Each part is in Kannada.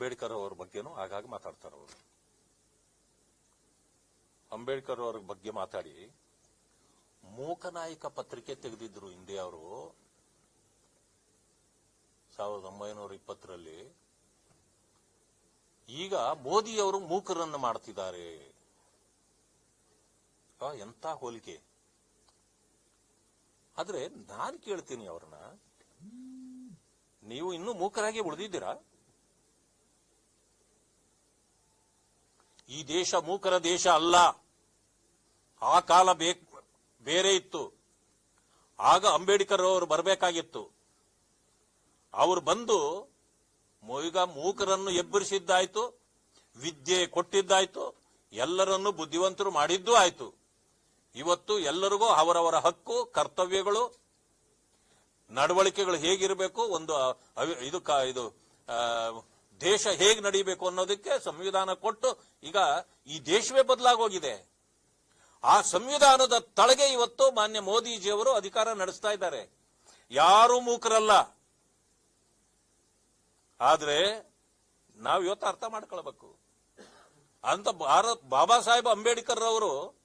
ಅಂಬೇಡ್ಕರ್ ಅವ್ರ ಬಗ್ಗೆನೂ ಆಗಾಗ ಮಾತಾಡ್ತಾರೆ ಅವರು. ಅಂಬೇಡ್ಕರ್ ಅವ್ರ ಬಗ್ಗೆ ಮಾತಾಡಿ, ಮೂಕನಾಯಕ ಪತ್ರಿಕೆ ತೆಗೆದಿದ್ರು ಇಂಡಿಯಾ ಅವರು. ಸಾವಿರದ ಒಂಬೈನೂರ ಇಪ್ಪತ್ತರಲ್ಲಿ ಈಗ ಮೋದಿಯವರು ಮೂಕರನ್ನು ಮಾಡ್ತಿದ್ದಾರೆ. ಎಂತ ಹೋಲಿಕೆ. ಆದ್ರೆ ನಾನು ಕೇಳ್ತೀನಿ ಅವ್ರನ್ನ. ನೀವು ಇನ್ನೂ ಮೂಕರಾಗಿ ಉಳಿದಿದ್ದೀರಾ? ಈ ದೇಶ ಮೂಕರ ದೇಶ ಅಲ್ಲ. ಆ ಕಾಲ ಬೇರೆ ಇತ್ತು. ಆಗ ಅಂಬೇಡ್ಕರ್ ಅವರು ಬರಬೇಕಾಗಿತ್ತು. ಅವರು ಬಂದು ಈಗ ಮೂಕರನ್ನು ಎಬ್ಬರಿಸಿದ್ದಾಯ್ತು, ವಿದ್ಯೆ ಕೊಟ್ಟಿದ್ದಾಯ್ತು, ಎಲ್ಲರನ್ನು ಬುದ್ಧಿವಂತರು ಮಾಡಿದ್ದೂ ಆಯ್ತು. ಇವತ್ತು ಎಲ್ಲರಿಗೂ ಅವರವರ ಹಕ್ಕು, ಕರ್ತವ್ಯಗಳು, ನಡವಳಿಕೆಗಳು ಹೇಗಿರಬೇಕು, ಒಂದು ಇದು ಇದು ದೇಶ ಹೇಗೆ ನಡೀಬೇಕು ಅನ್ನೋದಕ್ಕೆ ಸಂವಿಧಾನ ಕೊಟ್ಟು ಈಗ ಈ ದೇಶವೇ ಬದಲಾಗೋಗಿದೆ. ಆ ಸಂವಿಧಾನದ ತಳಗೆ ಇವತ್ತು ಮಾನ್ಯ ಮೋದಿಜಿಯವರು ಅಧಿಕಾರ ನಡೆಸ್ತಾ ಇದ್ದಾರೆ. ಯಾರು ಮೂಕರಲ್ಲ. ಆದ್ರೆ ನಾವು ಇವತ್ತು ಅರ್ಥ ಮಾಡ್ಕೊಳ್ಬೇಕು. ಅಂತ ಭಾರತ್ ಬಾಬಾ ಸಾಹೇಬ್ ಅಂಬೇಡ್ಕರ್ ಅವರು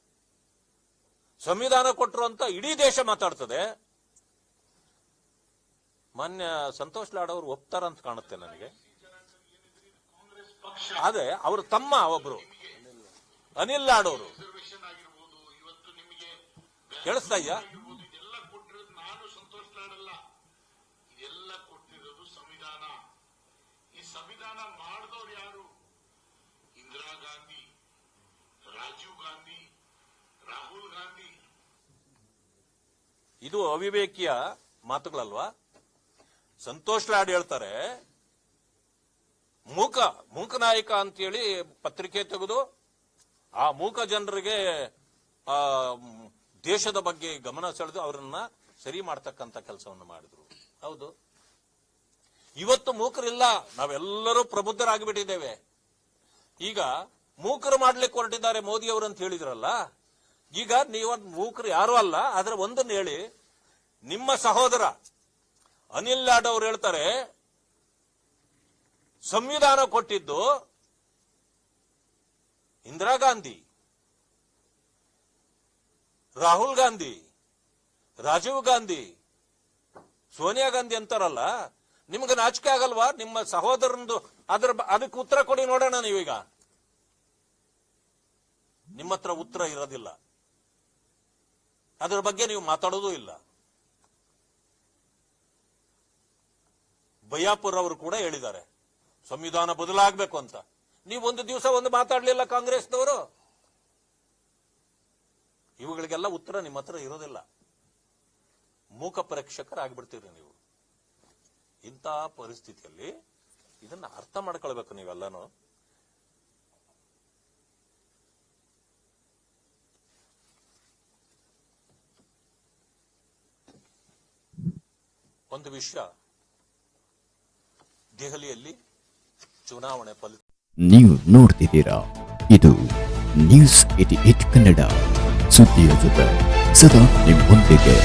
ಸಂವಿಧಾನ ಕೊಟ್ಟರು ಅಂತ ಇಡೀ ದೇಶ ಮಾತಾಡ್ತದೆ. ಮಾನ್ಯ ಸಂತೋಷ್ ಲಾಡ್ ಅವರು ಒಪ್ತಾರಂತ ಕಾಣುತ್ತೆ ನನಗೆ. ಆದ್ರೆ ಅವರು ತಮ್ಮ ಒಬ್ರು, ಅನಿಲ್ ಲಾಡ್ ಅವರು ರಿಸರ್ವೇಶನ್ ಆಗಿರ್ಬೋದು ಇವತ್ತು ನಿಮಗೆ ಕೇಳಿಸ್ತಾ ಇದೆಯಾ? ಇದು ಅವಿವೇಕಿಯ ಮಾತುಗಳಲ್ವಾ? ಸಂತೋಷ್ ಲಾಡ್ ಹೇಳ್ತಾರೆ ಮೂಕ ಮೂಕ ನಾಯಕ ಅಂತೇಳಿ ಪತ್ರಿಕೆ ತೆಗೆದು ಆ ಮೂಕ ಜನರಿಗೆ, ಆ ದೇಶದ ಬಗ್ಗೆ ಗಮನ ಸೆಳೆದು ಅವರನ್ನ ಸರಿ ಮಾಡ್ತಕ್ಕಂಥ ಕೆಲಸವನ್ನು ಮಾಡಿದ್ರು. ಹೌದು. ಇವತ್ತು ಮೂಕರಿಲ್ಲ, ನಾವೆಲ್ಲರೂ ಪ್ರಬುದ್ಧರಾಗಿಬಿಟ್ಟಿದ್ದೇವೆ. ಈಗ ಮೂಕರು ಮಾಡ್ಲಿಕ್ಕೆ ಹೊರಟಿದ್ದಾರೆ ಮೋದಿ ಅವರು ಅಂತ ಹೇಳಿದ್ರಲ್ಲ, ಈಗ ನೀವು ಮೂಕರು ಯಾರು ಅಲ್ಲ, ಆದ್ರೆ ಒಂದನ್ನು ಹೇಳಿ, ನಿಮ್ಮ ಸಹೋದರ ಅನಿಲ್ ಲಾಡ್ ಅವ್ರು ಹೇಳ್ತಾರೆ ಸಂವಿಧಾನ ಕೊಟ್ಟಿದ್ದು ಇಂದಿರಾ ಗಾಂಧಿ, ರಾಹುಲ್ ಗಾಂಧಿ, ರಾಜೀವ್ ಗಾಂಧಿ, ಸೋನಿಯಾ ಗಾಂಧಿ ಅಂತಾರಲ್ಲ, ನಿಮ್ಗೆ ನಾಚಿಕೆ ಆಗಲ್ವಾ? ನಿಮ್ಮ ಸಹೋದರನದು ಅದ್ರ ಅದಕ್ಕೆ ಉತ್ತರ ಕೊಡಿ ನೋಡೋಣ ನೀವೀಗ. ನಿಮ್ಮ ಹತ್ರ ಉತ್ತರ ಇರೋದಿಲ್ಲ. ಅದರ ಬಗ್ಗೆ ನೀವು ಮಾತಾಡೋದೂ ಇಲ್ಲ. ಬಯ್ಯಾಪುರ್ ಅವರು ಕೂಡ ಹೇಳಿದ್ದಾರೆ. ಸಂವಿಧಾನ ಬದಲಾಗಬೇಕು ಅಂತ. ನೀವು ಒಂದು ದಿವಸ ಒಂದು ಮಾತಾಡಲಿಲ್ಲ ಕಾಂಗ್ರೆಸ್ನವರು? ಇವುಗಳಿಗೆಲ್ಲ ಉತ್ತರ ನಿಮ್ಮ ಹತ್ರ ಇರೋದಿಲ್ಲ. ಮೂಕ ಪ್ರೇಕ್ಷಕರಾಗ್ಬಿಡ್ತೀರಿ ನೀವು. ಇಂಥ ಪರಿಸ್ಥಿತಿಯಲ್ಲಿ ಇದನ್ನ ಅರ್ಥ ಮಾಡ್ಕೊಳ್ಬೇಕು ನೀವೆಲ್ಲನೂ. ಒಂದು ವಿಷಯ. ದೆಹಲಿಯಲ್ಲಿ ಚುನಾವಣೆ ನೀವು ನೋಡ್ತಿದ್ದೀರಾ? ಇದು ನ್ಯೂಸ್ ಏಟಿ ಏಟ್ ಕನ್ನಡ. ಸುದ್ದಿಯ ಜೊತೆ ಸದಾ ನಿಮ್ಮೊಂದಿಗೆ